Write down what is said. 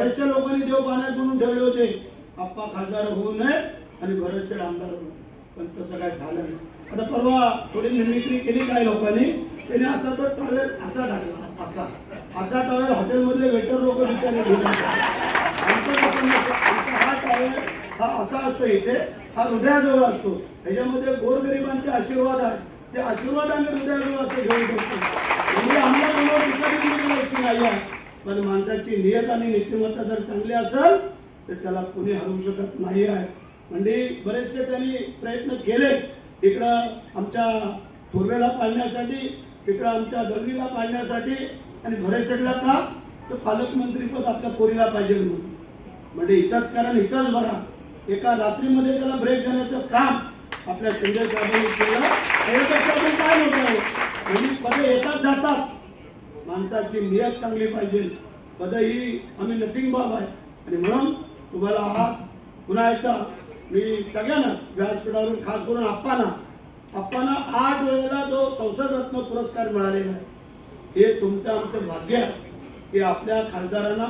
बऱ्याचशा लोकांनी देव पाण्यात बुडून ठेवले होते. आप्पा खासदार होऊ नये आणि बरेचशे आमदार होऊ पण तसं काय झालं नाही. आता परवा थोडी मिमिक्री केली काही लोकांनी? त्याने असा तो टॉयलेट असा टाकला. असा. असा टॉयलेट हॉटेलमधले वेटर लोक विचारले आमचा हा टॉवेल हा असा असतो इथे. हा हृदयाजवळ असतो. ह्याच्यामध्ये गोरगरिबांचे आशीर्वाद आहेत. ते आशीर्वाद आम्ही हृदयाजवळ असं घेऊ शकतो म्हणजे आम्हाला नाही आहे. पण माणसाची नियत आणि नीतिमत्ता जर चांगली असेल तर त्याला कोणी हरवू शकत नाही आहे. म्हणजे बरेचसे त्यांनी प्रयत्न केले. इकडं आमच्या थोरवेला पाळण्यासाठी इकडं आमच्या दळवीला पाळण्यासाठी आणि भरेसडला का? तर पालकमंत्रीपद आपल्या पोरीला पाहिजे म्हणून. म्हणजे इथंच कारण इथंच बरा. एका रात्रीमध्ये त्याला ब्रेक देण्याचं काम आपल्या संजय साहेबांनी केलं. काय मोठं आहे म्हणजे पदे येतात जातात. माणसाची नियत चांगली पाहिजे. पद ही आम्ही नथिंग बाब आहे. आणि म्हणून तुम्हाला हा पुन्हा एकदा मी सगळ्यांना व्यासपीठावरून खास करून आप्पांना आप्पांना आठ वेळेला जो संसद रत्न पुरस्कार मिळालेला आहे हे तुमचं आमचं भाग्य आहे. की आपल्या खासदारांना